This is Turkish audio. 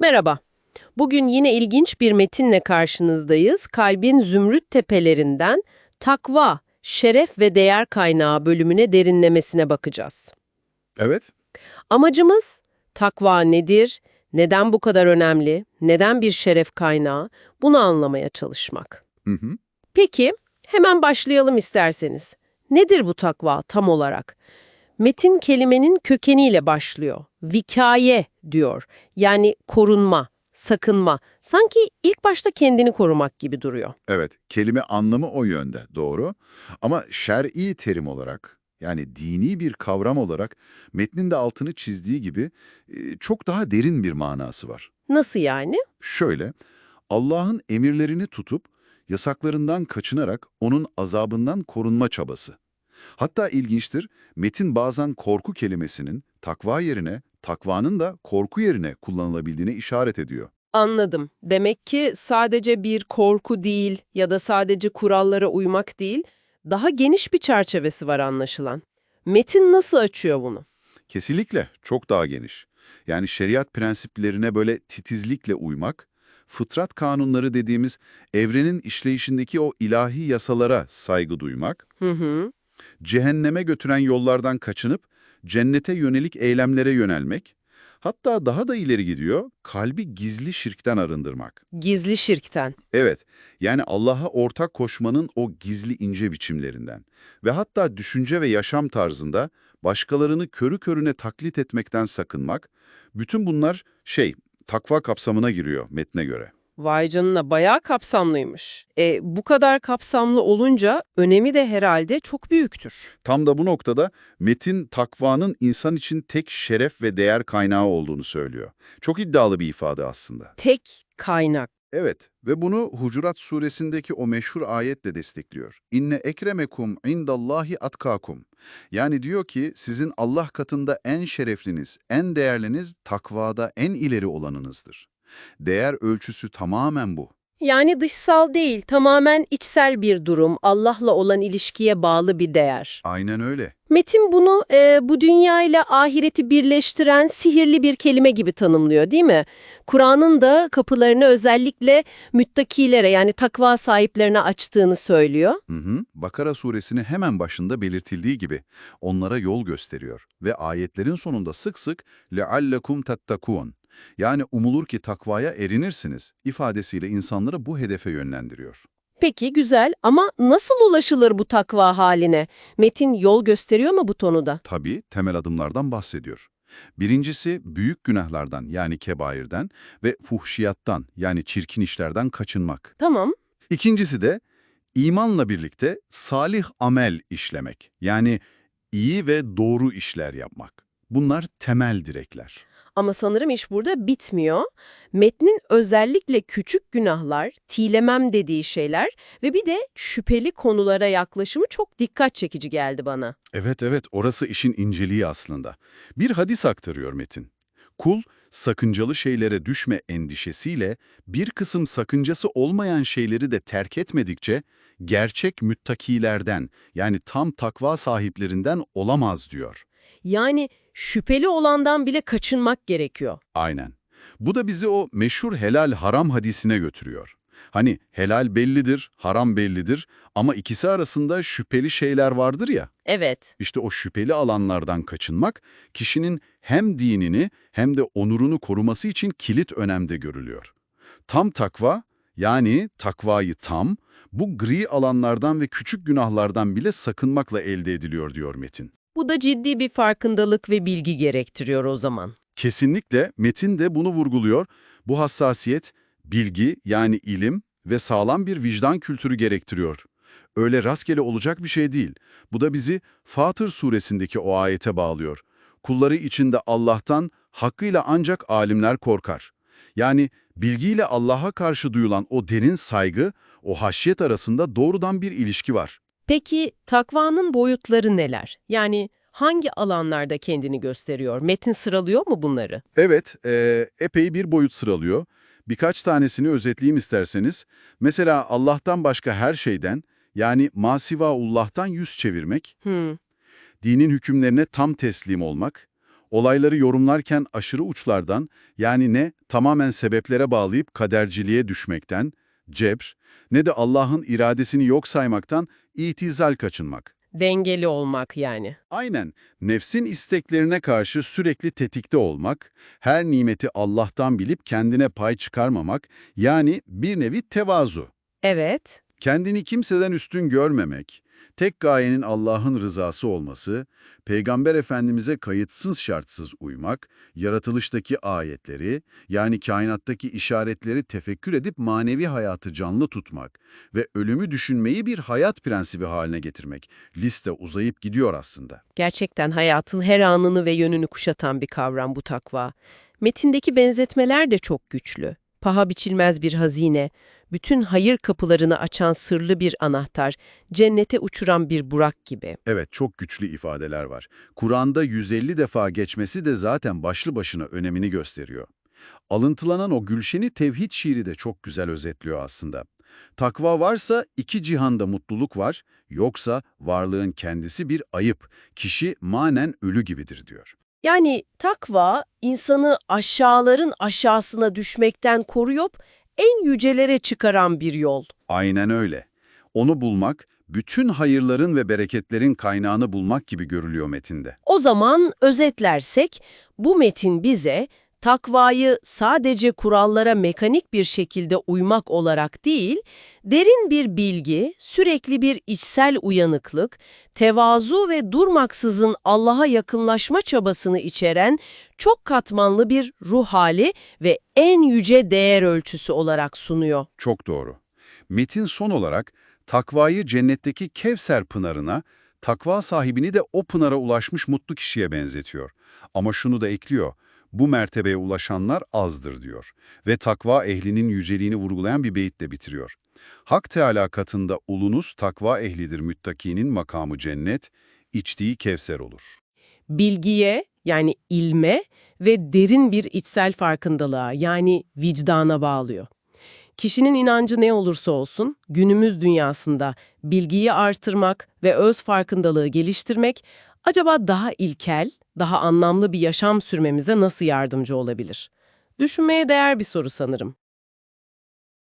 Merhaba. Bugün yine ilginç bir metinle karşınızdayız. Kalbin zümrüt tepelerinden takva, şeref ve değer kaynağı bölümüne derinlemesine bakacağız. Evet, Amacımız takva nedir, neden bu kadar önemli, neden bir şeref kaynağı bunu anlamaya çalışmak. hı hı. Peki hemen başlayalım isterseniz. Nedir bu takva tam olarak? Metin kelimenin kökeniyle başlıyor. Vikaye diyor. Yani korunma, sakınma. Sanki ilk başta kendini korumak gibi duruyor. evet. Kelime anlamı o yönde, doğru. Ama şer'i terim olarak, yani dini bir kavram olarak metnin de altını çizdiği gibi e, çok daha derin bir manası var. Nasıl yani? Şöyle, Allah'ın emirlerini tutup yasaklarından kaçınarak onun azabından korunma çabası. Hatta ilginçtir, metin bazen korku kelimesinin takva yerine, takvanın da korku yerine kullanılabildiğine işaret ediyor. Anladım. Demek ki sadece bir korku değil ya da sadece kurallara uymak değil, daha geniş bir çerçevesi var anlaşılan. Metin nasıl açıyor bunu? Kesinlikle çok daha geniş. Yani şeriat prensiplerine böyle titizlikle uymak, fıtrat kanunları dediğimiz evrenin işleyişindeki o ilahi yasalara saygı duymak, Hı hı. Cehenneme götüren yollardan kaçınıp cennete yönelik eylemlere yönelmek, hatta daha da ileri gidiyor, kalbi gizli şirkten arındırmak. Gizli şirkten. Evet, yani Allah'a ortak koşmanın o gizli ince biçimlerinden ve hatta düşünce ve yaşam tarzında başkalarını körü körüne taklit etmekten sakınmak, bütün bunlar şey, takva kapsamına giriyor metne göre. Vay canına bayağı kapsamlıymış. E, bu kadar kapsamlı olunca önemi de herhalde çok büyüktür. Tam da bu noktada metin takvanın insan için tek şeref ve değer kaynağı olduğunu söylüyor. Çok iddialı bir ifade aslında. Tek kaynak. Evet ve bunu Hucurat suresindeki o meşhur ayetle destekliyor. İnne ekremekum indallahi atkakum. Yani diyor ki sizin Allah katında en şerefliniz, en değerliniz takvada en ileri olanınızdır. Değer ölçüsü tamamen bu. Yani dışsal değil, tamamen içsel bir durum, Allah'la olan ilişkiye bağlı bir değer. Aynen öyle. Metin bunu e, bu dünya ile ahireti birleştiren sihirli bir kelime gibi tanımlıyor değil mi? Kur'an'ın da kapılarını özellikle müttakilere yani takva sahiplerine açtığını söylüyor. Hı hı. Bakara suresinin hemen başında belirtildiği gibi onlara yol gösteriyor ve ayetlerin sonunda sık sık لَعَلَّكُمْ تَتَّكُونَ yani umulur ki takvaya erinirsiniz ifadesiyle insanları bu hedefe yönlendiriyor. Peki güzel ama nasıl ulaşılır bu takva haline? Metin yol gösteriyor mu bu tonuda? Tabii temel adımlardan bahsediyor. Birincisi büyük günahlardan yani kebairden ve fuhşiyattan yani çirkin işlerden kaçınmak. Tamam. İkincisi de imanla birlikte salih amel işlemek yani iyi ve doğru işler yapmak. Bunlar temel direkler. Ama sanırım iş burada bitmiyor. Metnin özellikle küçük günahlar, tilemem dediği şeyler ve bir de şüpheli konulara yaklaşımı çok dikkat çekici geldi bana. Evet evet orası işin inceliği aslında. Bir hadis aktarıyor Metin. Kul sakıncalı şeylere düşme endişesiyle bir kısım sakıncası olmayan şeyleri de terk etmedikçe gerçek müttakilerden yani tam takva sahiplerinden olamaz diyor. Yani şüpheli olandan bile kaçınmak gerekiyor. Aynen. Bu da bizi o meşhur helal haram hadisine götürüyor. Hani helal bellidir, haram bellidir ama ikisi arasında şüpheli şeyler vardır ya. Evet. İşte o şüpheli alanlardan kaçınmak, kişinin hem dinini hem de onurunu koruması için kilit önemde görülüyor. Tam takva, yani takvayı tam, bu gri alanlardan ve küçük günahlardan bile sakınmakla elde ediliyor diyor Metin. Bu da ciddi bir farkındalık ve bilgi gerektiriyor o zaman. Kesinlikle Metin de bunu vurguluyor. Bu hassasiyet, bilgi yani ilim ve sağlam bir vicdan kültürü gerektiriyor. Öyle rastgele olacak bir şey değil. Bu da bizi Fatır suresindeki o ayete bağlıyor. Kulları içinde Allah'tan hakkıyla ancak alimler korkar. Yani bilgiyle Allah'a karşı duyulan o derin saygı, o haşyet arasında doğrudan bir ilişki var. Peki takvanın boyutları neler? Yani hangi alanlarda kendini gösteriyor? Metin sıralıyor mu bunları? Evet, eee, epey bir boyut sıralıyor. Birkaç tanesini özetleyeyim isterseniz. Mesela Allah'tan başka her şeyden, yani masivaullah'tan yüz çevirmek, Hmm. dinin hükümlerine tam teslim olmak, Olayları yorumlarken aşırı uçlardan, yani ne tamamen sebeplere bağlayıp kaderciliğe düşmekten, cebr, ne de Allah'ın iradesini yok saymaktan itizal kaçınmak. Dengeli olmak yani. Aynen, nefsin isteklerine karşı sürekli tetikte olmak, her nimeti Allah'tan bilip kendine pay çıkarmamak, yani bir nevi tevazu. Evet. Kendini kimseden üstün görmemek, tek gayenin Allah'ın rızası olması, Peygamber Efendimiz'e kayıtsız şartsız uymak, yaratılıştaki ayetleri, yani kainattaki işaretleri tefekkür edip manevi hayatı canlı tutmak ve ölümü düşünmeyi bir hayat prensibi haline getirmek. Liste uzayıp gidiyor aslında. Gerçekten hayatın her anını ve yönünü kuşatan bir kavram bu takva. Metindeki benzetmeler de çok güçlü. Paha biçilmez bir hazine, bütün hayır kapılarını açan sırlı bir anahtar, cennete uçuran bir burak gibi. Evet, çok güçlü ifadeler var. Kur'an'da 150 defa geçmesi de zaten başlı başına önemini gösteriyor. Alıntılanan o Gülşen'i tevhid şiiri de çok güzel özetliyor aslında. Takva varsa iki cihanda mutluluk var, yoksa varlığın kendisi bir ayıp, kişi manen ölü gibidir diyor. Yani takva insanı aşağıların aşağısına düşmekten koruyup en yücelere çıkaran bir yol. Aynen öyle. Onu bulmak, bütün hayırların ve bereketlerin kaynağını bulmak gibi görülüyor metinde. O zaman özetlersek bu metin bize takvayı sadece kurallara mekanik bir şekilde uymak olarak değil, derin bir bilgi, sürekli bir içsel uyanıklık, tevazu ve durmaksızın Allah'a yakınlaşma çabasını içeren çok katmanlı bir ruh hali ve en yüce değer ölçüsü olarak sunuyor. Çok doğru. Metin son olarak takvayı cennetteki Kevser pınarına, takva sahibini de o pınara ulaşmış mutlu kişiye benzetiyor. Ama şunu da ekliyor, bu mertebeye ulaşanlar azdır diyor. Ve takva ehlinin yüceliğini vurgulayan bir beyitle bitiriyor. Hak Teala katında ulunuz takva ehlidir müttakinin makamı cennet, içtiği Kevser olur. bilgiye yani ilme ve derin bir içsel farkındalığa yani vicdana bağlıyor. Kişinin inancı ne olursa olsun günümüz dünyasında bilgiyi artırmak ve öz farkındalığı geliştirmek acaba daha ilkel, daha anlamlı bir yaşam sürmemize nasıl yardımcı olabilir? Düşünmeye değer bir soru sanırım.